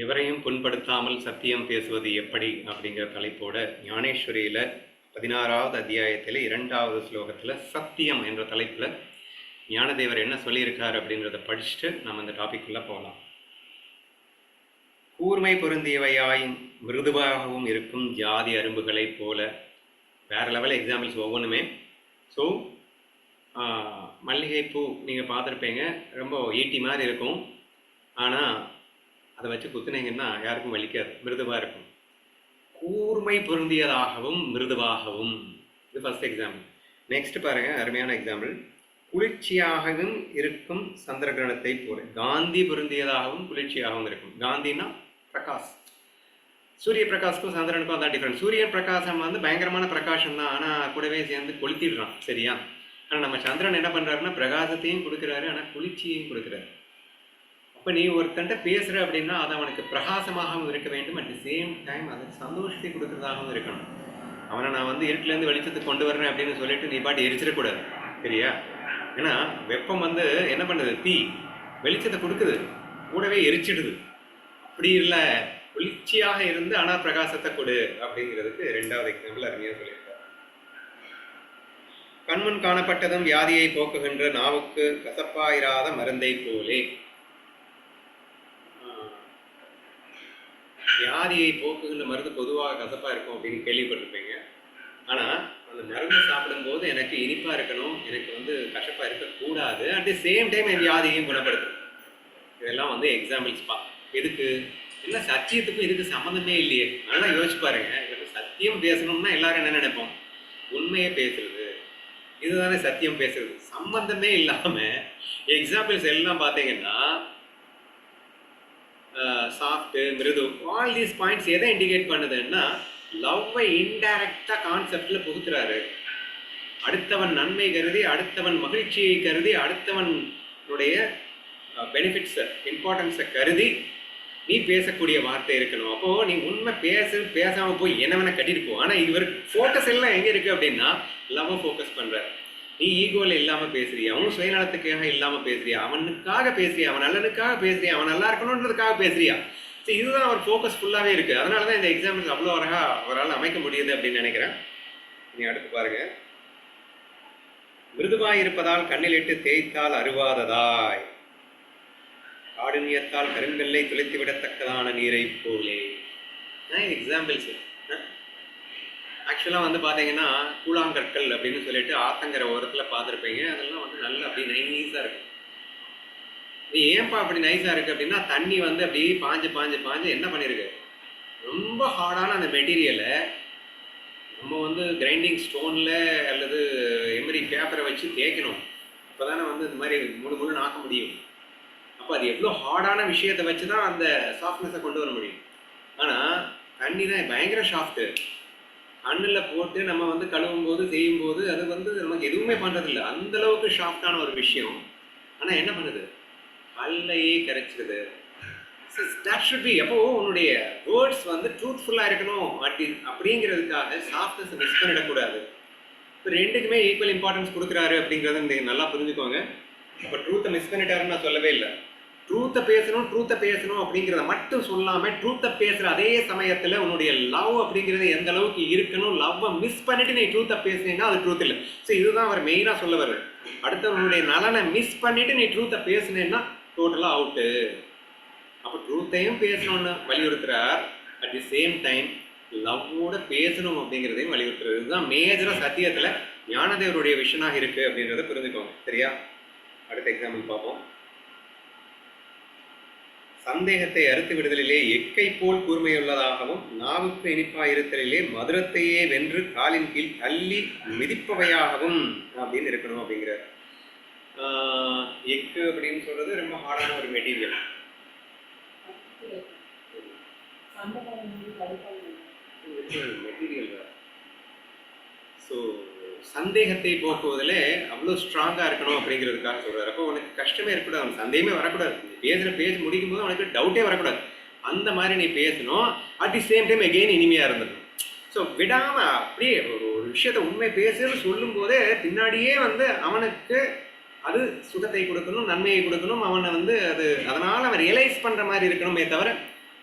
எவரையும் புண்படுத்தாமல் சத்தியம் பேசுவது எப்படி அப்படிங்கிற தலைப்போட ஞானேஸ்வரியில் பதினாறாவது அத்தியாயத்தில் இரண்டாவது ஸ்லோகத்தில் சத்தியம் என்ற தலைப்பில் ஞானதேவர் என்ன சொல்லியிருக்கார் அப்படின்றத படிச்சுட்டு நம்ம இந்த டாபிக்குள்ளே போகலாம் கூர்மை பொருந்தியவையாய் மிருதுவாகவும் இருக்கும் ஜாதி அரும்புகளைப் போல வேறு லெவல் எக்ஸாம்பிள்ஸ் ஒவ்வொன்றுமே. ஸோ மல்லிகைப்பூ நீங்கள் பார்த்துருப்பீங்க ரொம்ப ஈட்டி மாதிரி இருக்கும். ஆனால் அதை வச்சு குத்துனீங்கன்னா யாருக்கும் வலிக்காது மிருதுவாக இருக்கும். கூர்மை பொருந்தியதாகவும் மிருதுவாகவும். இது ஃபஸ்ட் எக்ஸாம்பிள் நெக்ஸ்ட் பாருங்க அருமையான எக்ஸாம்பிள் குளிர்ச்சியாகவும் இருக்கும் சந்திர கிரகணத்தை போல காந்தி பொருந்தியதாகவும் குளிர்ச்சியாகவும் இருக்கும். காந்தினா பிரகாஷ். சூரிய பிரகாஷ்க்கும் சந்திரனுக்கும் அதான் டிஃப்ரெண்ட் சூரியன் பிரகாசம் வந்து பயங்கரமான பிரகாஷம் தான். ஆனால் கூடவே சேர்ந்து கொளுத்திடுறான். சரியா? ஆனால் நம்ம சந்திரன் என்ன பண்ணுறாருன்னா பிரகாசத்தையும் கொடுக்குறாரு ஆனால் குளிர்ச்சியையும் கொடுக்குறாரு. இப்போ நீ ஒருத்தன்ட்ட பேசுகிற அப்படின்னா அது அவனுக்கு பிரகாசமாகவும் இருக்க வேண்டும் அட் தி சேம் டைம் அது சந்தோஷத்தை கொடுக்குறதாகவும் இருக்கணும். அவனை நான் வந்து இருட்டிலேருந்து வெளிச்சத்துக்கு கொண்டு வரேன் அப்படின்னு சொல்லிட்டு நீ பாட்டு எரிச்சிடக்கூடாது சரியா? ஏன்னா வெப்பம் வந்து என்ன பண்ணுது? தீ. வெளிச்சத்தை கொடுக்குது. கூடவே எரிச்சிடுது. அப்படி இல்லை. குளிர்ச்சியாக இருந்து ஆனால் பிரகாசத்தை கொடு அப்படிங்கிறதுக்கு ரெண்டாவது எக்ஸாம்பிள் அருமையாக சொல்லியிருக்காரு. கண்முன் காணப்பட்டதும் வியாதியை போக்குகின்ற நாவுக்கு கசப்பாயிராத மருந்தை போலே. வியாதியை போக்குகின்ற மருந்து பொதுவாக கசப்பாக இருக்கும் அப்படின்னு கேள்விப்பட்டிருப்பீங்க. ஆனால் அந்த மருந்து சாப்பிடும்போது எனக்கு இனிப்பாக இருக்கணும் எனக்கு வந்து கசப்பாக இருக்கக்கூடாது. அட் தி சேம் டைம் என் வியாதியையும் குணப்படுத்தும். இதெல்லாம் வந்து எக்ஸாம்பிள்ஸ் பா. எதுக்கு? இல்லை சத்தியத்துக்கும் இதுக்கு சம்மந்தமே இல்லையே. நல்லா யோசிச்சு பாருங்க. எனக்கு சத்தியம் பேசணும்னா எல்லாரும் என்ன நினைப்போம்? உண்மையை பேசுறது. இதுதானே சத்தியம் பேசுறது. சம்பந்தமே இல்லாமல் எக்ஸாம்பிள்ஸ் எல்லாம் பார்த்தீங்கன்னா சாஃப்ட்டு மிருது ஆல் தீஸ் பாயிண்ட்ஸ் எதை இண்டிகேட் பண்ணுதுன்னா லவ்வை இன்டைரக்டாக கான்செப்டில் புகுத்துறாரு. அடுத்தவன் நன்மை கருதி அடுத்தவன் மகிழ்ச்சியை கருதி அடுத்தவனுடைய பெனிஃபிட்ஸை இம்பார்ட்டன்ஸை கருதி நீ பேசக்கூடிய வார்த்தை இருக்கணும். அப்போது நீ உண்மை பேசு பேசாமல் போய் என்ன வேணால் கட்டிட்டு போ. ஆனால் இவர் ஃபோக்கஸ் எல்லாம் எங்கே இருக்குது அப்படின்னா லவ்வை ஃபோக்கஸ் பண்ணுற நீ ஈகோவில் இல்லாமல் பேசுறியா? அவன் சுயநலத்துக்காக இல்லாமல் பேசுறியா? அவனுக்காக பேசுறியா? அவன் நல்லனுக்காக பேசுறியா? அவன் நல்லா இருக்கணுன்றதுக்காக பேசுறியா? ஸோ இதுதான் அவர் ஃபோக்கஸ் ஃபுல்லாகவே இருக்குது அதனால தான் இந்த எக்ஸாம்பிள் அவ்வளோ அழகா அவரால் அமைக்க முடியுது அப்படின்னு நினைக்கிறேன். நீ அடுத்து பாருங்க. மிருதுவாய் இருப்பதால் கண்ணில் இட்டு தேய்த்தால் அருவாததாய். காடுநியத்தால் கருங்கல்லை துளைத்து விடத்தக்கதான நீரை போலே. எக்ஸாம்பிள்ஸ் ஆக்சுவலாக வந்து பார்த்தீங்கன்னா கூழாங்கற்கள் அப்படின்னு சொல்லிட்டு ஆத்தங்கரை ஓரத்தில் பார்த்துருப்பீங்க அதெல்லாம் வந்து நல்லா அப்படி நைஸாக இருக்கும் இது ஏன்பா அப்படி நைஸாக இருக்குது அப்படின்னா தண்ணி வந்து அப்படி பாஞ்சு பாஞ்சு பாஞ்சு என்ன பண்ணியிருக்கு ரொம்ப ஹார்டான அந்த மெட்டீரியலை நம்ம வந்து கிரைண்டிங் ஸ்டோனில் அல்லது எமரி பேப்பரை வச்சு தேய்க்கணும். அப்போ தானே வந்து இந்த மாதிரி முழு முழு ஆக்க முடியும். அப்போ அது எவ்வளோ ஹார்டான விஷயத்தை வச்சு தான் அந்த சாஃப்ட்னஸை கொண்டு வர முடியும். ஆனால் தண்ணி தான் பயங்கர சாஃப்ட்டு அண்ணில் போட்டு நம்ம வந்து கழுவும் போது செய்யும் போது அது வந்து நமக்கு எதுவுமே பண்ணுறதில்ல அந்த அளவுக்கு ஷாஃப்டான ஒரு விஷயம். ஆனால் என்ன பண்ணுது? பல்லையே கரைச்சிடுது தட் ஷுட் பி எப்போ உன்னுடைய வேர்ட்ஸ் வந்து ட்ரூத்ஃபுல்லாக இருக்கணும் அப்படி அப்படிங்கிறதுக்காக சாஃப்ட்னஸ் மிஸ் பண்ணிடக்கூடாது. இப்போ ரெண்டுக்குமே ஈக்குவல் இம்பார்ட்டன்ஸ் கொடுக்குறாரு அப்படிங்கிறத நீங்கள் நல்லா புரிஞ்சுக்கோங்க. இப்போ ட்ரூத்தை மிஸ் பண்ணிட்டாருன்னு நான் சொல்லவே இல்லை. ட்ரூத்தை பேசணும் ட்ரூத்தை பேசணும் அப்படிங்கிறத மட்டும் சொல்லாமல் ட்ரூத்தை பேசுகிற அதே சமயத்தில் உன்னுடைய லவ் அப்படிங்கிறது எந்த அளவுக்கு இருக்கணும் லவ்வை மிஸ் பண்ணிட்டு நீ ட்ரூத்தை பேசுனீங்கன்னா அது ட்ரூத் இல்லை. ஸோ இதுதான் அவர் மெயினாக சொல்ல வர்றாரு. அடுத்தவனுடைய நலனை மிஸ் பண்ணிட்டு நீ ட்ரூத்தை பேசுனேன்னா டோட்டலாக அவுட்டு அப்போ ட்ரூத்தையும் பேசணும்னு வலியுறுத்துறார். அட் தி சேம் டைம் லவ்வோட பேசணும் அப்படிங்கிறதையும் வலியுறுத்துறது இதுதான் மேஜராக சத்தியத்தில் ஞானதேவருடைய விஷனாக இருக்குது அப்படின்றத புரிஞ்சுக்கோங்க. சரியா? அடுத்த எக்ஸாம்பிள் பார்ப்போம். சந்தேகத்தை அறுத்து விடுதலிலே எக்கை போல் கூர்மையுள்ளதாகவும் நாவுக்கு இனிப்பாக இருத்தலிலே மதுரத்தையே வென்று காலின் கீழ் தள்ளி மிதிப்பவையாகவும் அப்படின்னு இருக்கணும் அப்படிங்கிறார். எக்கு அப்படின்னு சொல்றது ரொம்ப ஹார்டான ஒரு மெட்டீரியல் மெட்டீரியல் ஸோ சந்தேகத்தை போக்குவதில் அவ்வளோ ஸ்ட்ராங்காக இருக்கணும் அப்படிங்கிறதுக்காக சொல்கிறார் அப்போ உனக்கு கஷ்டமே இருக்கக்கூடாது அவனுக்கு சந்தேகமே வரக்கூடாது. பேசுகிற பேசி முடிக்கும் போது அவனுக்கு டவுட்டே வரக்கூடாது. அந்த மாதிரி நீ பேசணும். At the same time again இனிமையாக இருந்தது ஸோ விடாமல் அப்படியே ஒரு ஒரு விஷயத்த உண்மை பேசுன்னு சொல்லும் போதே பின்னாடியே வந்து அவனுக்கு அது சுகத்தை கொடுக்கணும் நன்மையை கொடுக்கணும். அவனை வந்து அது அதனால் அவன் ரியலைஸ் பண்ணுற மாதிரி இருக்கணுமே தவிர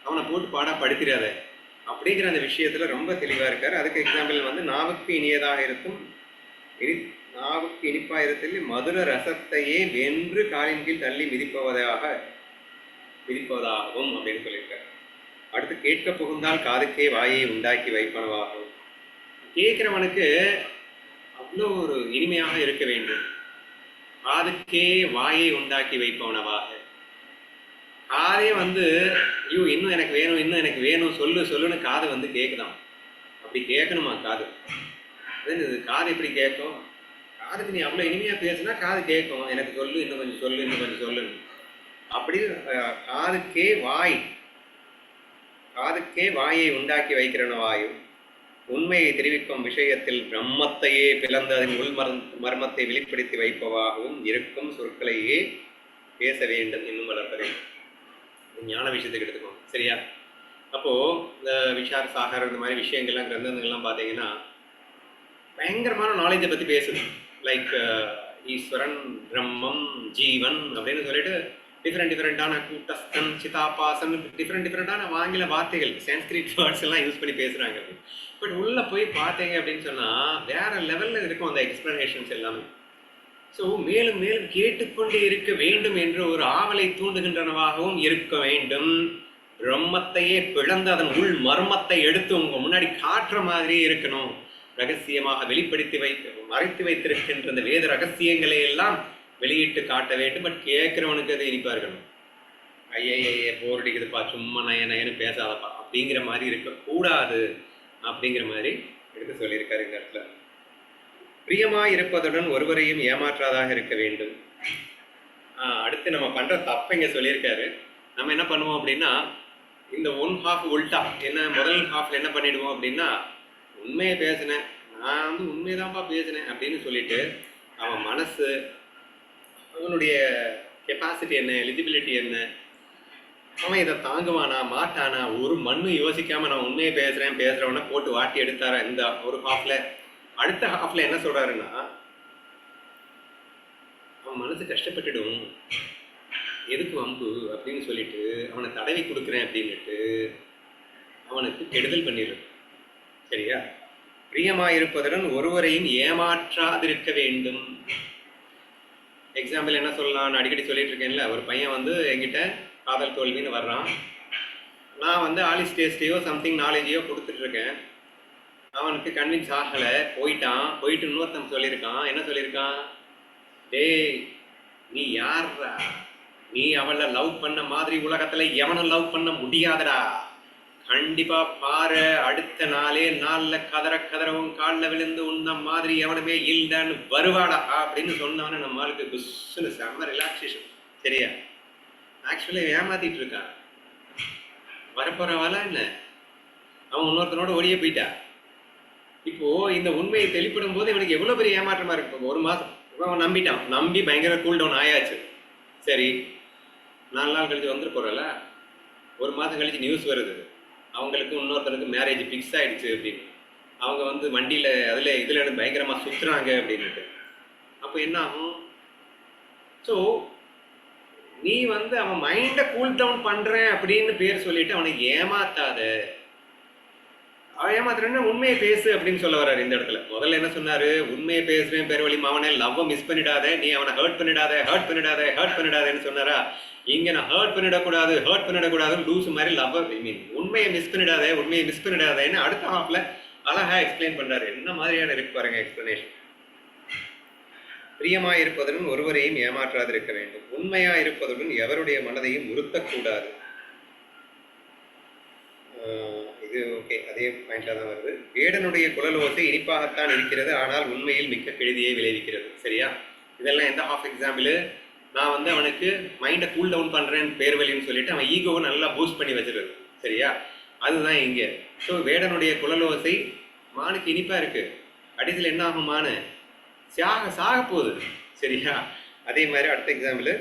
அவனை போட்டு பாடாக படுத்திடாத. அப்படிங்கிற அந்த விஷயத்தில் ரொம்ப தெளிவாக இருக்கார். அதுக்கு எக்ஸாம்பிள் வந்து நாவுக்கு இனியதாக இருக்கும். இனி நாவுக்கு இனிப்பாயிரத்தில் மதுர ரசத்தையே வென்று காலின் கீழ் தள்ளி மிதிப்பவதாக மிதிப்பதாகவும் அப்படின்னு சொல்லியிருக்காரு. அடுத்து கேட்க புகுந்தால் காதுக்கே வாயை உண்டாக்கி வைப்பனவாகும் கேட்குறவனுக்கு அவ்வளோ ஒரு இனிமையாக இருக்க வேண்டும். காதுக்கே வாயை உண்டாக்கி வைப்பவனவாக. காதே வந்து ஐயோ இன்னும் எனக்கு வேணும் இன்னும் எனக்கு வேணும் சொல்லு சொல்லுன்னு காது வந்து கேட்குதான். அப்படி கேட்கணுமா காது? அது காது எப்படி கேட்கும்? காதுக்கு நீ அவ்வளோ இனிமையாக பேசுனா காது கேட்கும். எனக்கு சொல்லு இன்னும் கொஞ்சம் சொல்லு இன்னும் கொஞ்சம் சொல்லுன்னு. அப்படி காதுக்கே வாய். காதுக்கே வாயை உண்டாக்கி வைக்கிறனவாயும் உண்மையை தெரிவிக்கும் விஷயத்தில் பிரம்மத்தையே பிளந்து அதன் உள் மர்மத்தை வெளிப்படுத்தி வைப்பவாகவும் இருக்கும் சொற்களையே பேச வேண்டும் இன்னும் வளர்ப்பதே. ஞான விஷயத்துக்கு எடுத்துக்கோங்க சரியா? அப்போது இந்த விஷார் சாகர் இந்த மாதிரி விஷயங்கள்லாம் கிரந்தங்கள்லாம் பார்த்தீங்கன்னா பயங்கரமான நாலேஜை பற்றி பேசுது. லைக் ஈஸ்வரன் பிரம்மம் ஜீவன் அப்படின்னு சொல்லிட்டு டிஃப்ரெண்ட் டிஃப்ரெண்ட்டான கூட்டஸ்தன் சிதாபாசன் டிஃப்ரெண்ட் டிஃப்ரெண்ட்டான ஆங்கில வார்த்தைகள் சான்ஸ்கிரிட் வேர்ட்ஸ் எல்லாம் யூஸ் பண்ணி பேசுகிறாங்க பட் உள்ளே போய் பார்த்தீங்க அப்படின்னு சொன்னால் வேறு லெவலில் இருக்கும் அந்த எக்ஸ்பிளனேஷன்ஸ் எல்லாமே. ஸோ மேலும் மேலும் கேட்டுக்கொண்டே இருக்க வேண்டும் என்று ஒரு ஆவலை தூண்டுகின்றனவாகவும் இருக்க வேண்டும். பிரம்மத்தையே பிளந்து அதன் உள் மர்மத்தை எடுத்து உங்கள் முன்னாடி காட்டுற மாதிரியே இருக்கணும். ரகசியமாக வெளிப்படுத்தி வைத்து மறைத்து வைத்திருக்கின்ற இந்த வேத ரகசியங்களை எல்லாம் வெளியிட்டு காட்ட வேண்டும். பட் கேட்குறவனுக்கு அது இனிப்பா இருக்கணும். ஐயையே போர் அடிக்குதுப்பா சும்மா நய நயன்னு பேசாதப்பா அப்படிங்கிற மாதிரி இருக்கக்கூடாது அப்படிங்கிற மாதிரி எடுத்து சொல்லியிருக்காரு இந்த இடத்துல. பிரியமாக இருப்பதுடன் ஒருவரையும் ஏமாற்றாதாக இருக்க வேண்டும். அடுத்து நம்ம பண்ணுற தப்பை இங்கே சொல்லியிருக்காரு. நம்ம என்ன பண்ணுவோம் அப்படின்னா இந்த ஒன் ஹாஃப் உல்டா என்ன முதல் ஹாஃப்ல என்ன பண்ணிடுவோம் அப்படின்னா உண்மையை பேசினேன். நான் வந்து உண்மைதான்ப்பா பேசினேன் அப்படின்னு சொல்லிட்டு அவன் மனசு அவனுடைய கெப்பாசிட்டி என்ன எலிஜிபிலிட்டி என்ன அவன் இதை தாங்குவானா மாட்டானா ஒரு மண்ணு யோசிக்காம நான் உண்மையை பேசுறேன் பேசுறவன போட்டு வாட்டி எடுத்தாரா இந்த ஒரு ஹாஃப்ல அடுத்த ஹாஃப்ல என்ன சொல்றாருன்னா அவன் மனசு கஷ்டப்பட்டுடும். எதுக்கு வம்பு அப்படின்னு சொல்லிட்டு அவனை தடவி கொடுக்குறேன் அப்படின்னுட்டு அவனுக்கு கெடுதல் பண்ணிடுறான் சரியா? பிரியமாயிருப்பதுடன் ஒருவரையும் ஏமாற்றாதிருக்க வேண்டும். எக்ஸாம்பிள் என்ன சொல்லலாம்? நான் அடிக்கடி சொல்லிட்டு இருக்கேன்ல ஒரு பையன் வந்து என்கிட்ட காதல் தோல்வின்னு வர்றான். நான் வந்து ஆலிஸ் டேஸ்டையோ சம்திங் நாலேஜையோ கொடுத்துட்டு இருக்கேன் அவனுக்கு கன்வின்ஸ் ஆகலை போயிட்டான். போயிட்டு இன்னொருத்தன் சொல்லியிருக்கான். என்ன சொல்லியிருக்கான்? டேய் நீ யார்ரா நீ அவளை லவ் பண்ண மாதிரி உலகத்தில் எவனும் லவ் பண்ண முடியாதடா? கண்டிப்பா பாரு அடுத்த நாளே நாள்ல கதற கதறவும் காலில் விழுந்து உன்ன மாதிரி எவனுமே இல்லைன்னு வருவாடா அப்படின்னு சொன்னவன நம்ம ஆளுக்கு குஸ்ஸுன்னு செம்ம ரிலாக்ஸேஷன் சரியா? ஆக்சுவலி ஏமாத்திட்டு இருக்கான் வரப்போறவாலாம் என்ன? அவன் இன்னொருத்தனோட ஓடியே போயிட்டா? இப்போ இந்த உண்மையை தெளிப்படும் போது இவனுக்கு எவ்வளோ பெரிய ஏமாற்றமா இருக்கு? ஒரு மாதம் அவன் நம்பிட்டான். நம்பி பயங்கர கூல் டவுன் ஆயாச்சு. சரி. நாலு நாள் கழிச்சு வந்துட்டு போறல? ஒரு மாதம் கழிச்சு நியூஸ் வருது. அவங்களுக்கு இன்னொருத்தனுக்கு மேரேஜ் ஃபிக்ஸ் ஆகிடுச்சு அப்படின்னு. அவங்க வந்து வண்டியில் அதில் இதில் பயங்கரமாக சுற்றுறாங்க அப்படின்ட்டு அப்போ என்ன ஆகும்? ஸோ நீ வந்து அவன் மைண்டை கூல் டவுன் பண்ணுறேன் அப்படின்னு பேர் சொல்லிட்டு அவனை ஏமாத்தாத. அவன் ஏமாத்துறேன்னா உண்மையை பேசு அப்படின்னு சொல்ல வர்றாரு இந்த இடத்துல. முதல்ல என்ன சொன்னாரு? உண்மையை பேசுறேன் பேரவழி மாவனே அவனை லவ்வை மிஸ் பண்ணிடாத நீ அவனை ஹர்ட் பண்ணிடாத ஹர்ட் பண்ணிடாத ஹர்ட் பண்ணிடாதேன்னு சொன்னாரா? இங்க நான் ஹர்ட் பண்ணிடக்கூடாது ஹர்ட் பண்ணிடக்கூடாதுன்னு லூஸ் மாதிரி லவ் ஐ மீன் உண்மையை மிஸ் பண்ணிடாத உண்மையை மிஸ் பண்ணிடாதேன்னு அடுத்த ஹாஃப்ல அழகா எக்ஸ்பிளைன் பண்றாரு. என்ன மாதிரியான இருக்கு பாருங்க எக்ஸ்பிளனேஷன் பிரியமாய் இருப்பதுடன் ஒருவரையும் ஏமாற்றாதிருக்க வேண்டும். உண்மையா இருப்பதுடன் எவருடைய மனதையும் உறுத்தக்கூடாது ஆஹ் இது ஓகே அதே பாயிண்ட்ல தான் வருது. வேடனுடைய குழல் ஓசை இனிப்பாகத்தான் இருக்கிறது ஆனால் உண்மையில் மிக்க கெழுதியை விளைவிக்கிறது. சரியா? இதெல்லாம் எந்த ஹாஃப் எக்ஸாம்பிள் நான் வந்து அவனுக்கு மைண்டை கூல் டவுன் பண்ணுறேன் பேர் வழின்னு சொல்லிட்டு அவன் ஈகோவை நல்லா பூஸ்ட் பண்ணி வச்சிருது. சரியா? அதுதான் இங்கே. ஸோ வேடனுடைய குழல் ஓசை மானுக்கு இனிப்பாக இருக்குது அடித்தில் என்ன ஆகும் மானு? சாக சாக போகுது. சரியா? அதே மாதிரி அடுத்த எக்ஸாம்பிள்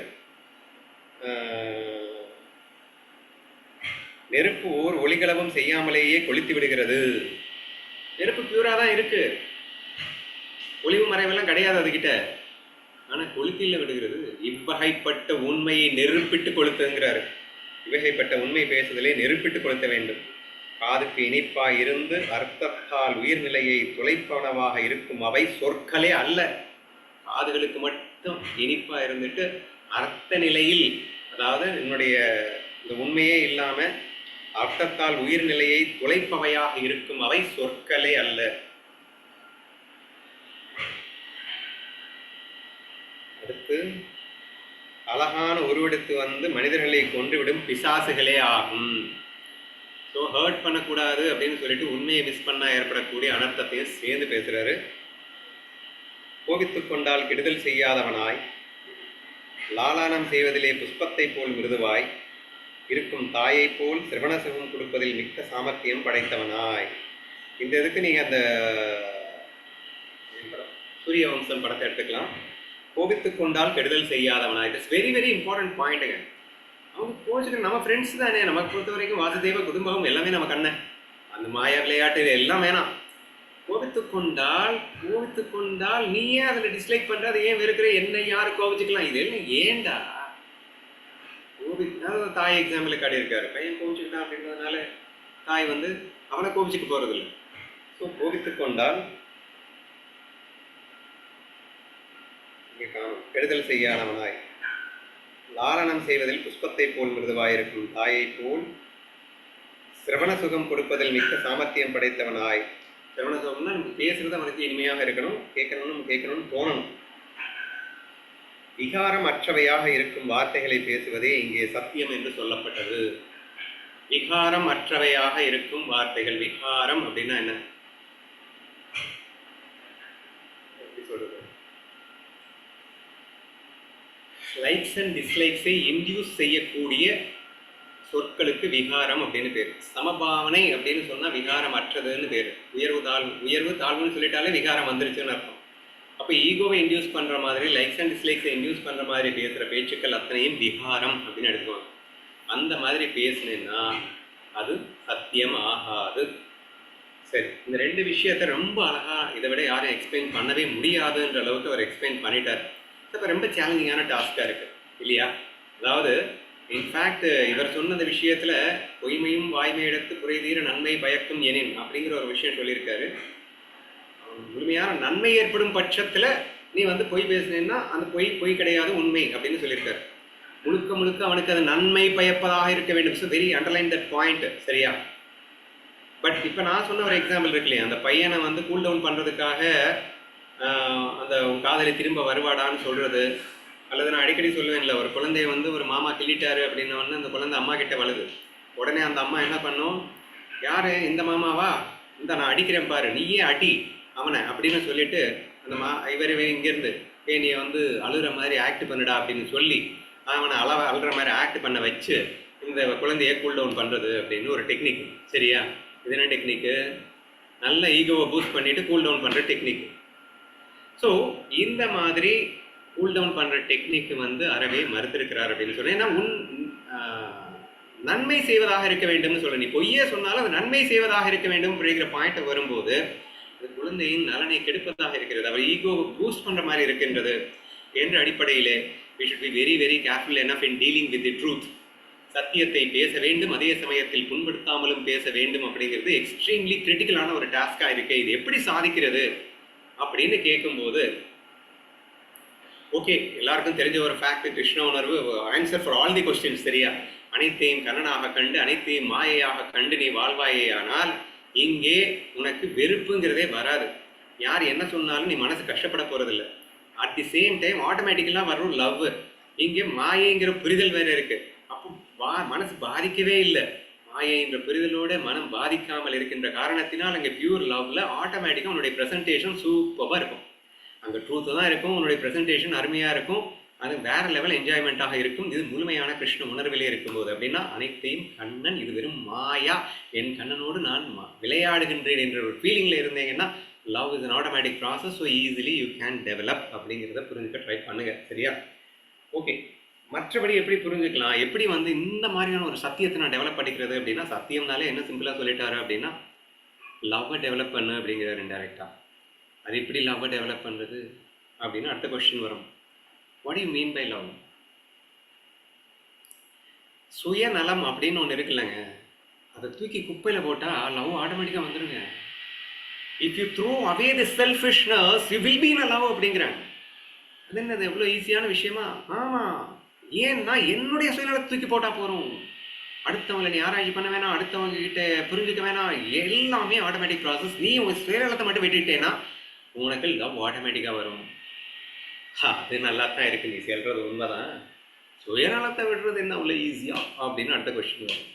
நெருப்பு ஓர் ஒளிகளவும் செய்யாமலேயே கொளுத்து விடுகிறது. நெருப்பு பியூரா தான் இருக்கு. ஒளிவு மறைவெல்லாம் கிடையாது அதுகிட்ட. ஆனா கொளுத்தில விடுகிறது. இவ்வகைப்பட்ட உண்மையை நெருப்பிட்டு கொளுத்துங்கிறாரு. இவகைப்பட்ட உண்மை பேசுதலே நெருப்பிட்டு கொளுத்த வேண்டும். காதுக்கு இனிப்பாய் இருந்து அர்த்தத்தால் உயிர்நிலையை துளைப்பனவாக இருக்கும் அவை சொற்களே அல்ல. காதுகளுக்கு மட்டும் இனிப்பா இருந்துட்டு அர்த்த நிலையில் அதாவது என்னுடைய இந்த உண்மையே இல்லாமல் அர்த்தத்தால் உயிர்நிலையை துளைப்பவையாக இருக்கும் அவை சொற்களே அல்ல. அடுத்து அழகான உருவெடுத்து வந்து மனிதர்களை கொன்றுவிடும் பிசாசுகளே ஆகும். ஸோ ஹர்ட் பண்ணக்கூடாது அப்படின்னு சொல்லிட்டு உண்மையை மிஸ் பண்ணா ஏற்படக்கூடிய அனர்த்தத்தையும் சேர்ந்து பேசுறாரு. கோபித்து கொண்டால் கெடுதல் செய்யாதவனாய் லாலானம் செய்வதிலே புஷ்பத்தை போல் மிருதுவாய் இருக்கும் தாயைப் போல் சிரவண சிரவணசுகம் கொடுப்பதில் மிக்க சாமர்த்தியம் படைத்தவனாய். இந்த இதுக்கு நீங்க அந்த சூரிய வம்சம் படத்தை எடுத்துக்கலாம். கோபித்துக் கொண்டால் கெடுதல் செய்யாதவனாய். இட்ஸ் வெரி வெரி இம்பார்ட்டன்ட் பாயிண்ட்டுங்க அவங்க கோச்சுக்கு நம்ம ஃப்ரெண்ட்ஸ் தானே. நமக்கு பொறுத்த வரைக்கும் வாசுதேவ குடும்பம் எல்லாமே நம்ம கண்ண. அந்த மாய விளையாட்டு எல்லாம் வேணாம். கோபித்து கொண்டால் கோபித்து கொண்டால் நீ ஏன் அதில் டிஸ்லைக் பண்ணுற அதை ஏன் வெறுக்கிற? என்ன யார் கோபிச்சுக்கலாம் இது எல்லாம் ஏன்டா? அதாவது தாய் எக்ஸாம்பிள் காட்டியிருக்காரு. பையன் கோபிச்சுக்கிட்டான் அப்படின்றதுனால தாய் வந்து அவனை கோபிச்சுக்க போறது ஸோ கோபித்து கொண்டால் இங்கே காணும். கெடுதல் செய்யாதவனாய். லாலனம் செய்வதில் புஷ்பத்தை போல் மிருதுவாயிருக்கும் தாயைப் போல் சிரவண சுகம் கொடுப்பதில் மிக்க சாமர்த்தியம் படைத்தவனாய். சிரவண சுகம்னா நம்ம பேசுறது அவனுக்கு இனிமையாக இருக்கணும். கேட்கணும்னு நம்ம கேட்கணும்னு தோணணும். விகாரம் அற்றவையாக இருக்கும் வார்த்தைகளை பேசுவதே இங்கே சத்தியம் என்று சொல்லப்பட்டது. விகாரம் அற்றவையாக இருக்கும் வார்த்தைகள். விகாரம் அப்படின்னா என்ன? சொல்றது? லைக்ஸ் அண்ட் டிஸ்லைக்ஸை இன்டியூஸ் செய்யக்கூடிய சொற்களுக்கு விகாரம் அப்படின்னு பேர். சமபாவனை அப்படின்னு சொன்னா விகாரம் அற்றதுன்னு பேர். உயர்வு தாழ்வு உயர்வு தாழ்வுன்னு சொல்லிட்டாலே விகாரம் வந்துருச்சுன்னு அர்த்தம். அப்போ ஈகோவை இன்டியூஸ் பண்ணுற மாதிரி லைக்ஸ் அண்ட் டிஸ்லைக்ஸை இன்டியூஸ் பண்ணுற மாதிரி பேசுகிற பேச்சுக்கள் அத்தனையும் விகாரம் அப்படின்னு எடுத்துக்குவாங்க. அந்த மாதிரி பேசுனேன்னா அது சத்தியம் ஆகாது சரி இந்த ரெண்டு விஷயத்த ரொம்ப அழகாக இதை விட யாரும் எக்ஸ்பிளைன் பண்ணவே முடியாதுன்ற அளவுக்கு அவர் எக்ஸ்பிளைன் பண்ணிட்டார். இப்போ ரொம்ப சேலஞ்சிங்கான டாஸ்க்காக இருக்கு இல்லையா? அதாவது இன்ஃபேக்ட் இவர் சொன்னது விஷயத்துல பொய்மையும் வாய்மை எடுத்து குறைதீர நன்மை பயக்கும் எனின் அப்படிங்கிற ஒரு விஷயம் சொல்லியிருக்காரு. முழுமையான நன்மை ஏற்படும் பட்சத்தில் நீ வந்து பொய் பேசினேன்னா அந்த பொய் பொய் கிடையாது உண்மை அப்படின்னு சொல்லியிருக்காரு. முழுக்க முழுக்க அவனுக்கு அது நன்மை பயப்பதாக இருக்க வேண்டும். So very underline that point சரியா? பட் இப்போ நான் சொன்ன ஒரு எக்ஸாம்பிள் இருக்கு இல்லையா? அந்த பையனை வந்து கூல் டவுன் பண்ணுறதுக்காக அந்த காதலி திரும்ப வருவாடான்னு சொல்கிறது அல்லது நான் அடிக்கடி சொல்லுவேன்ல ஒரு குழந்தைய வந்து ஒரு மாமா கிள்ளிட்டாரு அப்படின்ன அந்த குழந்தை அம்மா கிட்ட வழுது. உடனே அந்த அம்மா என்ன பண்ணும்? யார்? இந்த மாமாவா? இந்த நான் அடிக்கிறேன் பாரு. நீயே அடி. அவனை அப்படின்னு சொல்லிட்டு அந்த மா இவர் இங்கேருந்து ஏ நீ வந்து அழுகிற மாதிரி ஆக்ட் பண்ணுடா அப்படின்னு சொல்லி அவனை அளவ அழுற மாதிரி ஆக்ட் பண்ண வச்சு இந்த குழந்தைய கூல் டவுன் பண்ணுறது அப்படின்னு ஒரு டெக்னிக் சரியா? இது என்ன டெக்னிக்கு நல்ல ஈகோவை பூஸ்ட் பண்ணிட்டு கூல் டவுன் பண்ணுற டெக்னிக் ஸோ இந்த மாதிரி கூல் டவுன் பண்ணுற டெக்னிக் வந்து அறவே மறுத்திருக்கிறார் அப்படின்னு சொன்னேன் ஏன்னா உன் நன்மை செய்வதாக இருக்க வேண்டும்னு சொல்ல நீ பொய்யே சொன்னாலும் அது நன்மை செய்வதாக இருக்க வேண்டும் அப்படிங்கிற பாயிண்ட் வரும்போது அது குழந்தையின் நலனை கெடுப்பதாக இருக்கிறது. அவர் ஈகோவை பூஸ்ட் பண்ணுற மாதிரி இருக்கின்றது என்ற அடிப்படையிலே we should be very very careful enough in dealing with the truth சத்தியத்தை பேச வேண்டும் அதே சமயத்தில் புண்படுத்தாமலும் பேச வேண்டும் அப்படிங்கிறது எக்ஸ்ட்ரீம்லி கிரிட்டிக்கலான ஒரு டாஸ்காக இருக்கு. இது எப்படி சாதிக்கிறது அப்படின்னு கேட்கும்போது ஓகே எல்லாருக்கும் தெரிஞ்ச ஒரு ஃபேக்ட் கிருஷ்ண உணர்வு answer for all the questions சரியா? அனைத்தையும் கண்ணனாக கண்டு அனைத்தையும் மாயையாக கண்டு நீ வாழ்வாயே ஆனால் இங்கே உனக்கு வெறுப்புங்கிறதே வராது. யார் என்ன சொன்னாலும் நீ மனசு கஷ்டப்பட போகிறதில்ல அட் தி சேம் டைம் ஆட்டோமேட்டிக்கலாக வரும் லவ் இங்கே மாயைங்கிற புரிதல் வேறு இருக்குது அப்போ வா மனசு பாதிக்கவே இல்லை. மாயை என்ற புரிதலோட மனம் பாதிக்காமல் இருக்கின்ற காரணத்தினால் அங்கே பியூர் லவ்வில் ஆட்டோமேட்டிக்காக உன்னுடைய ப்ரெசன்டேஷன் சூப்பராக இருக்கும். அங்கே ட்ரூத்து தான் இருக்கும் உன்னுடைய ப்ரெசன்டேஷன் அருமையாக இருக்கும். அது வேற லெவல் என்ஜாய்மெண்ட்டாக இருக்கும். இது முழுமையான கிருஷ்ண உணர்விலே இருக்கும்போது. அப்படின்னா அனைத்தையும் கண்ணன் இது வெறும் மாயா. என் கண்ணனோடு நான் மா- விளையாடுகின்றேன் என்ற ஒரு ஃபீலிங்கில் இருந்தீங்கன்னா love is an automatic process so easily you can develop அப்படிங்கிறத புரிஞ்சுக்க ட்ரை பண்ணுங்க. சரியா? ஓகே மற்றபடி எப்படி புரிஞ்சுக்கலாம்? எப்படி வந்து இந்த மாதிரியான ஒரு சத்தியத்தை நான் டெவலப் பண்ணிக்கிறது அப்படின்னா சத்தியம்னாலே என்ன சிம்பிளாக சொல்லிட்டாரு அப்படின்னா லவ்வை டெவலப் பண்ணு அப்படிங்கிறார் இன்டெரக்டாக அது எப்படி லவ்வை டெவலப் பண்ணுறது அப்படின்னு அடுத்த கொஸ்டின் வரும். What you mean by love சுயநலம் அப்படின்னு ஒன்று இருக்குல்லங்க. அதை தூக்கி குப்பையில் போட்டால் லவ் ஆட்டோமேட்டிக்காக வந்துடுங்க if you throw away the selfishness you will been a love அப்படிங்கிறாங்க. அது என்னது எவ்வளோ ஈஸியான விஷயமா? ஆமாம் ஏன்னா என்னுடைய சுயநலத்தை தூக்கி போட்டால் போகிறோம் அடுத்தவங்களை நீ ஆராய்ச்சி பண்ண வேணாம் அடுத்தவங்க கிட்ட புரிஞ்சுக்க வேணாம். எல்லாமே ஆட்டோமேட்டிக் ப்ராசஸ் நீ உன் சுயநலத்தை மட்டும் விட்டுட்டேன்னா உனக்கு லவ் ஆட்டோமேட்டிக்காக வரும். அது நல்லா தான் இருக்கு. நீ சொல்றது உண்மைதான். சுயநலத்தை விடுறது என்ன? உள்ள ஈஸியா அப்படின்னு அடுத்த கொஸ்டின் வரும்.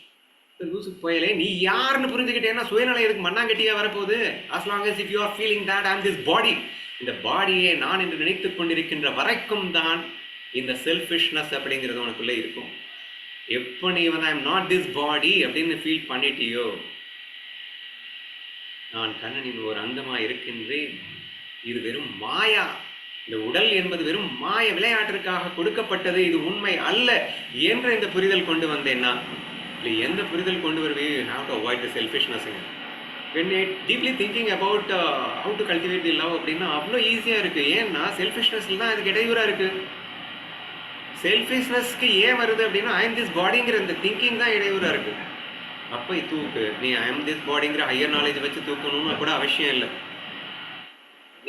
இந்த லூசு புயலே நீ யாருன்னு புரிஞ்சுக்கிட்டேன்னா சுயநலம் எதுக்கு மண்ணாங்கட்டியா வரப்போகுது? As long as if you are feeling that am this body இந்த பாடியை நான் என்று நினைத்துக் கொண்டிருக்கின்ற வரைக்கும் தான் இந்த செல்ஃபிஷ்னஸ் அப்படிங்கிறது உனக்குள்ளே இருக்கும். எப்போ நீ வந்து ஐம் நாட் திஸ் பாடி அப்படின்னு ஃபீல் பண்ணிட்டியோ நான் கண்ணனின் ஒரு அங்கமாக இருக்கின்றேன். இது வெறும் மாயா. இந்த உடல் என்பது வெறும் மாய விளையாட்டிற்காக கொடுக்கப்பட்டது இது உண்மை அல்ல என்ற இந்த புரிதல் கொண்டு வந்தேன்னா இல்லை எந்த புரிதல் கொண்டு வருவே have to avoid the selfishness when it deeply thinking about how to cultivate the love அப்படின்னா அவ்வளோ ஈஸியாக இருக்குது ஏன்னா செல்ஃபிஷ்னஸ்ல தான் அதுக்கு இடையூறாக இருக்குது செல்ஃபிஷ்னஸ்க்கு ஏன் வருது அப்படின்னா ஐ எம் திஸ் பாடிங்கிற இந்த திங்கிங் தான் இடையூறாக இருக்குது அப்போ தூக்கு. நீ ஐ எம் திஸ் பாடிங்கிற ஹையர் நாலேஜ் வச்சு தூக்கணும்னு கூட அவசியம் இல்லை.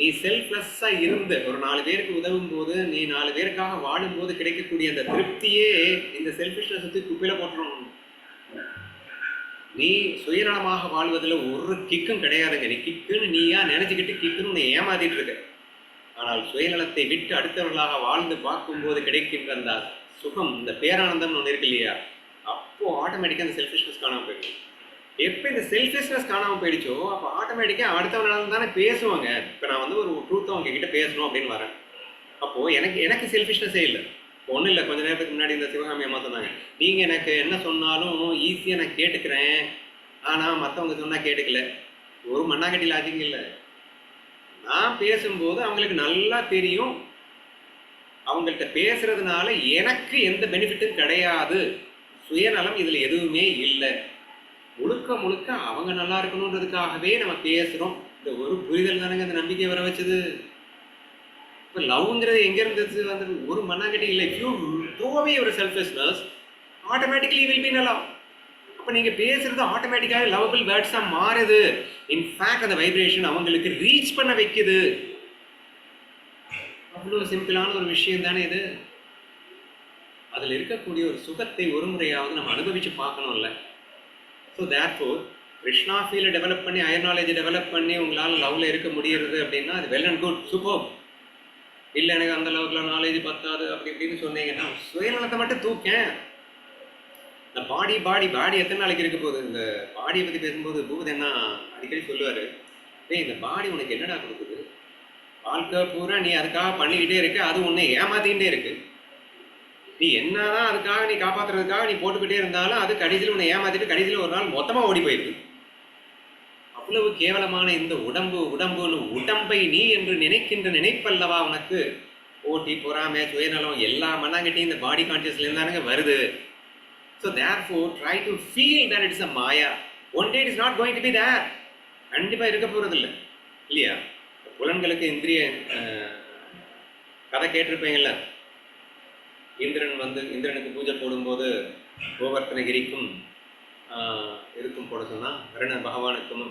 நீ செல்ஃப்லெஸ்ஸாக இருந்து ஒரு நாலு பேருக்கு உதவும் போது நீ நாலு பேருக்காக வாழும்போது கிடைக்கக்கூடிய அந்த திருப்தியே இந்த செல்ஃபிஷ்னஸ் தூக்கி குப்பையில் போட்டுறணும் நீ சுயநலமாக வாழ்வதில் ஒரு கிக்கும் கிடையாதுங்க. நீ கிக்குன்னு நீயா நினைச்சுக்கிட்டு கிக்குன்னு உன்னை ஏமாத்திட்டு இருக்க. ஆனால் சுயநலத்தை விட்டு அடுத்தவர்களாக வாழ்ந்து பார்க்கும்போது கிடைக்கின்ற அந்த சுகம் இந்த பேரானந்தம் ஒன்று இருக்கு இல்லையா? அப்போ ஆட்டோமேட்டிக்காக அந்த செல்ஃபிஷ்னஸ் காணாமல் போயிடும். எப்போ இந்த செல்ஃபிஷ்னஸ் காணாமல் போயிடுச்சோ அப்போ ஆட்டோமேட்டிக்காக அடுத்தவனால தானே பேசுவாங்க. இப்போ நான் வந்து ஒரு ட்ரூத்தை அவங்க கிட்ட பேசணும் அப்படின்னு வரேன். அப்போது எனக்கு எனக்கு செல்ஃபிஷ்னஸே இல்லை. ஒன்றும் இல்லை கொஞ்ச நேரத்துக்கு முன்னாடி இந்த சிவகாமி அம்மா சொன்னாங்க நீங்கள் எனக்கு என்ன சொன்னாலும் ஈஸியாக நான் கேட்டுக்கிறேன். ஆனால் மற்றவங்க சொன்னால் கேட்டுக்கல. ஒரு மண்ணாங்கட்டி லாஜிக் இல்லை. நான் பேசும்போது அவங்களுக்கு நல்லா தெரியும். அவங்கள்ட்ட பேசுறதுனால எனக்கு எந்த பெனிஃபிட்டும் கிடையாது. சுயநலம் இதில் எதுவுமே இல்லை. முழுக்க முழுக்க அவங்க நல்லா இருக்கணுன்றதுக்காகவே நம்ம பேசுகிறோம் இந்த ஒரு புரிதல் தானேங்க அந்த நம்பிக்கை வர வச்சது. இப்போ லவ்ங்கிறது எங்கே இருந்துச்சு? வந்து ஒரு மண்ணாங்கட்டி இல்லை. யூ த்ரோவே ஒரு செல்ஃப்லெஸ்னஸ் ஆட்டோமேட்டிக்லி வில் பி நல்லா அப்போ நீங்கள் பேசுகிறது ஆட்டோமேட்டிக்காக லவபிள் வேர்ட்ஸாக மாறுது. இன்ஃபேக்ட் அந்த வைப்ரேஷன் அவங்களுக்கு ரீச் பண்ண வைக்குது. அவ்வளோ சிம்பிளான ஒரு விஷயம் தானே இது. அதில் இருக்கக்கூடிய ஒரு சுகத்தை ஒரு முறையாவது நம்ம அனுபவித்து பார்க்கணும்ல. ஸோ தேர்ஃபோர் கிருஷ்ணா ஃபீலை டெவலப் பண்ணி ஹையர் நாலேஜ் டெவலப் பண்ணி உங்களால் லவ்ல இருக்க முடியறது அப்படின்னா அது வெல் அண்ட் குட் சூப்பர் இல்லை எனக்கு அந்த லெவலில் நாலேஜ் பத்தாது அப்படி இப்படின்னு சொன்னீங்கன்னா சுயநலத்தை மட்டும் தூக்கேன். இந்த பாடி பாடி பாடி எத்தனை நாளைக்கு இருக்க போகுது? இந்த பாடியை பற்றி பேசும்போது பூத் என்ன அடிக்கடி சொல்லுவார் ஏய் இந்த பாடி உனக்கு என்னடா கொடுக்குது? வாழ்க்கை பூரா நீ அதுக்காக பண்ணிக்கிட்டே இருக்க அது உன்னை ஏமாத்திக்கிட்டே இருக்கு. நீ என்னதான் அதுக்காக நீ காப்பாத்துறதுக்காக நீ போட்டுக்கிட்டே இருந்தாலும் அது கடைசியில் உன்னை ஏமாத்திட்டு கடைசியில் ஒரு நாள் மொத்தமாக ஓடி போயிருக்கு. அவ்வளவு கேவலமான இந்த உடம்பு உடம்புன்னு உடம்பை நீ என்று நினைக்கின்ற நினைப்பல்லவா உனக்கு? போட்டி பொறாமை சுயநலம் எல்லா மண்ணாங்கிட்டையும் இந்த பாடி கான்சியஸ்லேருந்து தானுங்க வருது. So therefore try to feel that it's a maya one day it's not going to be there கண்டிப்பாக இருக்க போகிறது இல்லை இல்லையா? புலன்களுக்கு இந்திரிய கதை கேட்டிருப்பீங்கல்ல? இந்திரன் வந்து இந்திரனுக்கு பூஜை போடும்போது கோவர்த்தனகிரிக்கும் ஆஹ், இருக்கும் போட சொன்னா கருண பகவானுக்கும்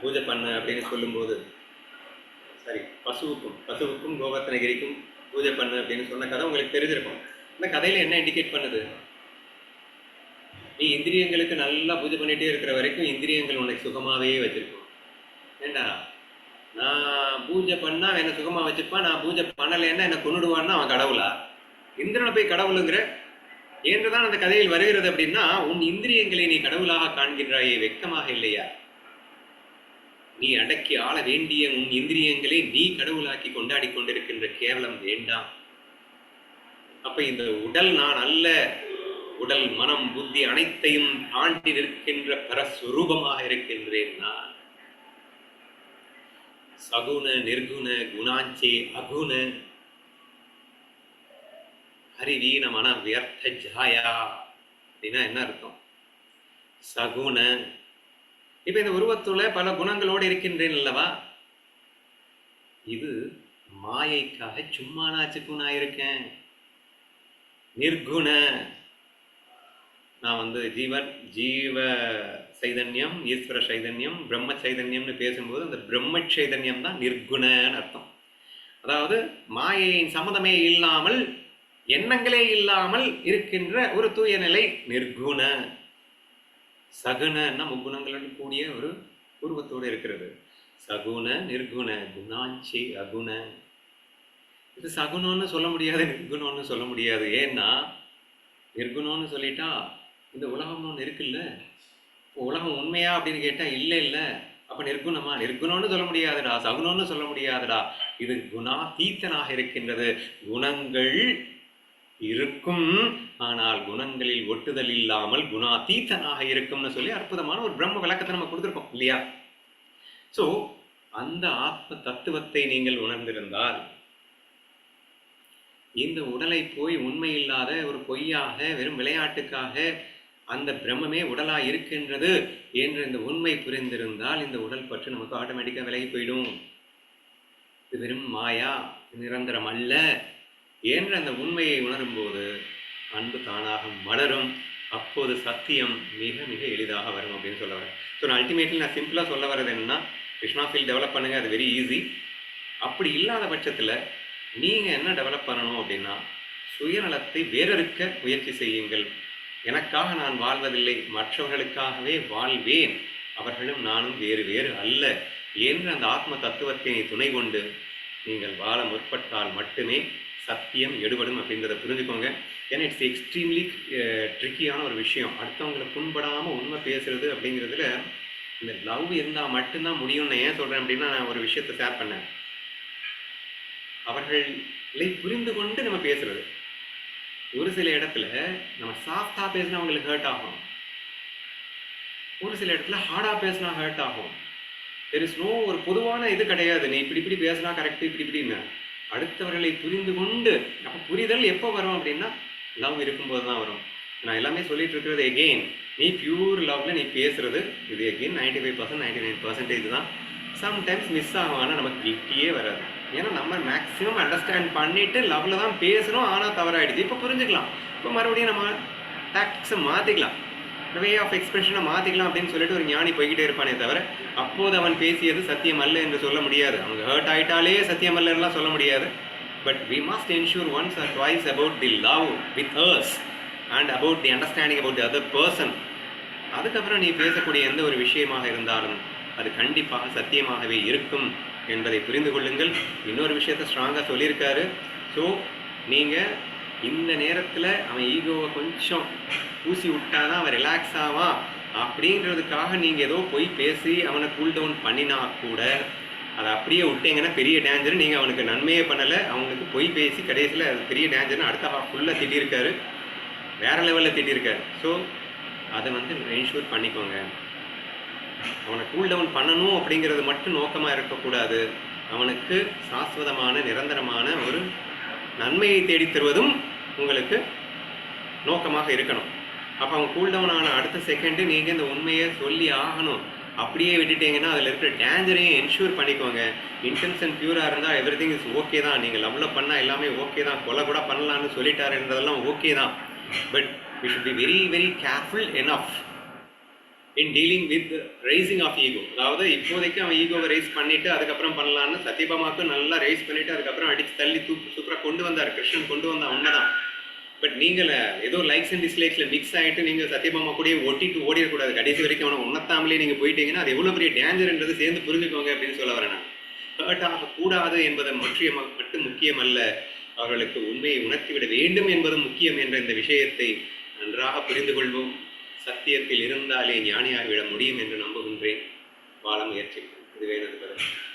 பூஜை பண்ண அப்படின்னு சொல்லும்போது சரி பசுவுக்கும் பசுவுக்கும் கோவர்த்தனகிரிக்கும் பூஜை பண்ணு அப்படின்னு சொன்ன கதை உங்களுக்கு தெரிஞ்சிருக்கும். இந்த கதையில என்ன இண்டிகேட் பண்ணுது? நீ இந்திரியங்களுக்கு நல்லா பூஜை பண்ணிகிட்டே இருக்கிற வரைக்கும் இந்திரியங்கள் உனக்கு சுகமாவே வச்சுருக்கும். ஏண்டா? நான் பூஜை பண்ணா என்னை சுகமா வச்சிருப்பான் நான் பூஜை பண்ணலைன்னா என்ன கொன்னுடுவான்னா அவன் கடவுளா? இந்திரனை போய் கடவுளுங்கிற? என்றுதான் அந்த கதையில் வருகிறது அப்படின்னா உன் இந்திரியங்களை நீ கடவுளாக காண்கின்றாயே வெட்கமாக இல்லையா? நீ அடக்கி ஆள வேண்டிய உன் இந்திரியங்களை நீ கடவுளாக்கி கொண்டாடி கொண்டிருக்கின்ற கேவலம் வேண்டாம். அப்ப இந்த உடல் நான் அல்ல உடல் மனம் புத்தி அனைத்தையும் தாண்டி நிற்கின்ற பரஸ்வரூபமாக இருக்கின்றேன் நான். சகுண நிர்குண குணாச்சே அகுண. ஹரிவீன மன வியர்த்த ஜாயா அப்படின்னா என்ன அர்த்தம்? சகுண. இப்போ இந்த உருவத்துல பல குணங்களோடு இருக்கின்றேன் அல்லவா? இது மாயைக்காக சும்மா நாச்சுக்கும் நான் இருக்கேன். நிர்குண. நான் வந்து ஜீவன் ஜீவ சைதன்யம் ஈஸ்வர சைதன்யம் பிரம்ம சைதன்யம்னு பேசும்போது அந்த பிரம்ம சைதன்யம் தான் நிர்குணன்னு அர்த்தம். அதாவது மாயையின் சம்மதமே இல்லாமல் எண்ணங்களே இல்லாமல் இருக்கின்ற ஒரு தூய நிலை நிர்குண சகுணன்னா முக்குணங்களுடன் கூடிய ஒரு உருவத்தோடு இருக்கிறது. சகுண நிர்குண குணாஞ்சி அகுண. இது சகுணம்னு சொல்ல முடியாது நிர்குணம்னு சொல்ல முடியாது. ஏன்னா நிர்குணம்னு சொல்லிட்டா இந்த உலகம்னு ஒன்று இருக்குல்ல? உலகம் உண்மையா அப்படின்னு கேட்டா இல்லை இல்லை. அப்ப நிர்குணமா நிற்குணம்னு சொல்ல முடியாதுடா. சகுனம்னு சொல்ல முடியாதுடா. இது குணா தீத்தனாக இருக்கின்றது. குணங்கள் இருக்கும். ஆனால் குணங்களில் ஒட்டுதல் இல்லாமல் குணாதீத்தனாக இருக்கும்னு சொல்லி அற்புதமான ஒரு பிரம்ம விளக்கத்தை நம்ம கொடுத்துருக்கோம் இல்லையா? சோ அந்த ஆத்ம தத்துவத்தை நீங்கள் உணர்ந்திருந்தால் இந்த உடலை போய் உண்மை இல்லாத ஒரு பொய்யாக வெறும் விளையாட்டுக்காக அந்த பிரம்மமே உடலாக இருக்கின்றது என்ற இந்த உண்மை புரிந்திருந்தால் இந்த உடல் பற்று நமக்கு ஆட்டோமேட்டிக்காக விலகி போயிடும். இது வெறும் மாயா நிரந்தரம் அல்ல என்ற அந்த உண்மையை உணரும்போது அன்பு தானாக மலரும். அப்போது சத்தியம் மிக மிக எளிதாக வரும் அப்படின்னு சொல்ல வரேன். ஸோ நான் அல்டிமேட்லி நான் சிம்பிளாக சொல்ல வர்றது என்னன்னா கிருஷ்ணா ஃபீல் டெவலப் பண்ணுங்க அது வெரி ஈஸி அப்படி இல்லாத பட்சத்தில் நீங்கள் என்ன டெவலப் பண்ணணும் அப்படின்னா சுயநலத்தை வேறறுக்க முயற்சி செய்யுங்கள். எனக்காக நான் வாழ்வதில்லை மற்றவர்களுக்காகவே வாழ்வேன். அவர்களும் நானும் வேறு வேறு அல்ல என்று அந்த ஆத்ம தத்துவத்தை துணை கொண்டு நீங்கள் வாழ முற்பட்டால் மட்டுமே சத்தியம் எடுபடும் அப்படின்றத புரிஞ்சுக்கோங்க. ஏன்னா இட்ஸ் எக்ஸ்ட்ரீம்லி ட்ரிக்கியான ஒரு விஷயம். அடுத்தவங்களை புண்படாமல் உண்மை பேசுறது அப்படிங்கிறதுல இந்த லவ் இருந்தால் மட்டும்தான் முடியும்னு ஏன் சொல்கிறேன் அப்படின்னா நான் ஒரு விஷயத்தை ஷேர் பண்ணேன். அவர்களை புரிந்து கொண்டு நம்ம பேசுறது. ஒரு சில இடத்துல நம்ம சாஃப்டாக பேசினா அவங்களுக்கு ஹர்ட் ஆகும். ஒரு சில இடத்துல ஹார்டாக பேசினா ஹர்ட் ஆகும். தெர் இஸ் நோ ஒரு பொதுவான இது கிடையாது. நீ இப்படி இப்படி பேசினா கரெக்ட் இப்படி இப்படின்னு. அடுத்தவர்களை புரிந்து கொண்டு அப்போ புரிதல் எப்போ வரும் அப்படின்னா லவ் இருக்கும்போது தான் வரும். நான் எல்லாமே சொல்லிட்டு இருக்கிறது எகெயின் நீ பியூர் லவ்ல நீ பேசுறது இது again ninety five percent ninety nine percentage தான். சம்டைம்ஸ் மிஸ் ஆகும் ஆனால் நமக்கு கில்ட்டியே வராது. ஏன்னா நம்ம மேக்ஸிமம் அண்டர்ஸ்டாண்ட் பண்ணிட்டு லவ்வில் தான் பேசணும் ஆனால் தவறாயிடுது. இப்போ புரிஞ்சுக்கலாம். இப்போ மறுபடியும் நம்ம டாக்டிக்ஸை மாற்றிக்கலாம் வே ஆஃப் எக்ஸ்பிரஷனை மாற்றிக்கலாம் அப்படின்னு சொல்லிட்டு ஒரு ஞானி போய்கிட்டே இருப்பானே தவிர அப்போது அவன் பேசியது சத்தியம் அல்ல என்று சொல்ல முடியாது. அவங்க ஹர்ட் ஆயிட்டாலே சத்தியம் அல்லலாம் சொல்ல முடியாது. But we must ensure once and twice about the love with hers and about the understanding about the other person அதுக்கப்புறம் நீ பேசக்கூடிய எந்த ஒரு விஷயமாக இருந்தாலும் அது கண்டிப்பாக சத்தியமாகவே இருக்கும். என்பதை புரிந்து கொள்ளுங்கள். இன்னொரு விஷயத்த ஸ்ட்ராங்காக சொல்லியிருக்காரு. ஸோ நீங்கள் இந்த நேரத்தில் அவன் ஈகோவை கொஞ்சம் பூசி விட்டாதான் அவன் ரிலாக்ஸ் ஆவான் அப்படின்றதுக்காக நீங்கள் ஏதோ போய் பேசி அவனை கூல் டவுன் பண்ணினா கூட அதை அப்படியே விட்டீங்கன்னா பெரிய டேஞ்சர் நீங்கள் அவனுக்கு நன்மையே பண்ணலை. அவனுக்கு பொய் பேசி கடைசியில் அது பெரிய டேஞ்சர்னு அடுத்த ஹாஃப் ஃபுல்லாக திட்டியிருக்காரு. வேற லெவலில் திட்டியிருக்காரு. ஸோ அதை வந்து என்ஷூர் பண்ணிக்கோங்க. அவனை கூல் டவுன் பண்ணணும் அப்படிங்கிறது மட்டும் நோக்கமாக இருக்கக்கூடாது. அவனுக்கு சாஸ்வதமான நிரந்தரமான ஒரு நன்மையை தேடித் தருவதும் உங்களுக்கு நோக்கமாக இருக்கணும். அப்போ அவன் கூல் டவுன் ஆன அடுத்த செகண்டு நீங்கள் இந்த உண்மையை சொல்லி ஆகணும். அப்படியே விட்டுட்டீங்கன்னா அதில் இருக்கிற டேஞ்சரையும் என்ஷூர் பண்ணிக்கோங்க. இன்டென்ஷன் பியூராக இருந்தால் எவ்ரி திங் இஸ் ஓகே தான். நீங்கள் லவ்வில் பண்ணால் எல்லாமே ஓகே தான். கொலை கூட பண்ணலான்னு சொல்லிட்டாருன்றதெல்லாம் ஓகே தான். But we should be very very careful enough in dealing with raising of ego அதாவது இப்போதைக்கு அவன் ஈகோவை ரைஸ் பண்ணிட்டு அதுக்கப்புறம் பண்ணலான்னு சத்யபாமாக்கும் நல்லா ரைஸ் பண்ணிட்டு அதுக்கப்புறம் அடிச்சு தள்ளி தூக்கு சூப்பராக கொண்டு வந்தார் கிருஷ்ணன் கொண்டு வந்தா உண்மைதான். பட் நீங்கள் ஏதோ லைக்ஸ் அண்ட் டிஸ்லைக்ஸில் மிக்ஸ் ஆகிட்டு நீங்கள் சத்யபாமா கூடயே ஒட்டிட்டு ஓடிடக்கூடாது. கடைசி வரைக்கும் அவனை உணர்த்தாமலே நீங்கள் போயிட்டீங்கன்னா அது எவ்வளோ பெரிய டேஞ்சர்ன்றது சேர்ந்து புரிஞ்சுக்கோங்க அப்படின்னு சொல்ல வரேன் நான். ஹர்ட் ஆகக்கூடாது என்பதை மற்றும் மட்டும் முக்கியம் அல்ல அவர்களுக்கு உண்மையை உணர்த்திவிட வேண்டும் என்பதும் முக்கியம் என்ற இந்த விஷயத்தை நன்றாக புரிந்து கொள்வோம் சத்தியத்தில் இருந்தாலே ஞானியாகிவிட முடியும் என்று நம்புகின்றேன். வாழ முயற்சிக்கிறேன் இதுவே எனது கருத்து.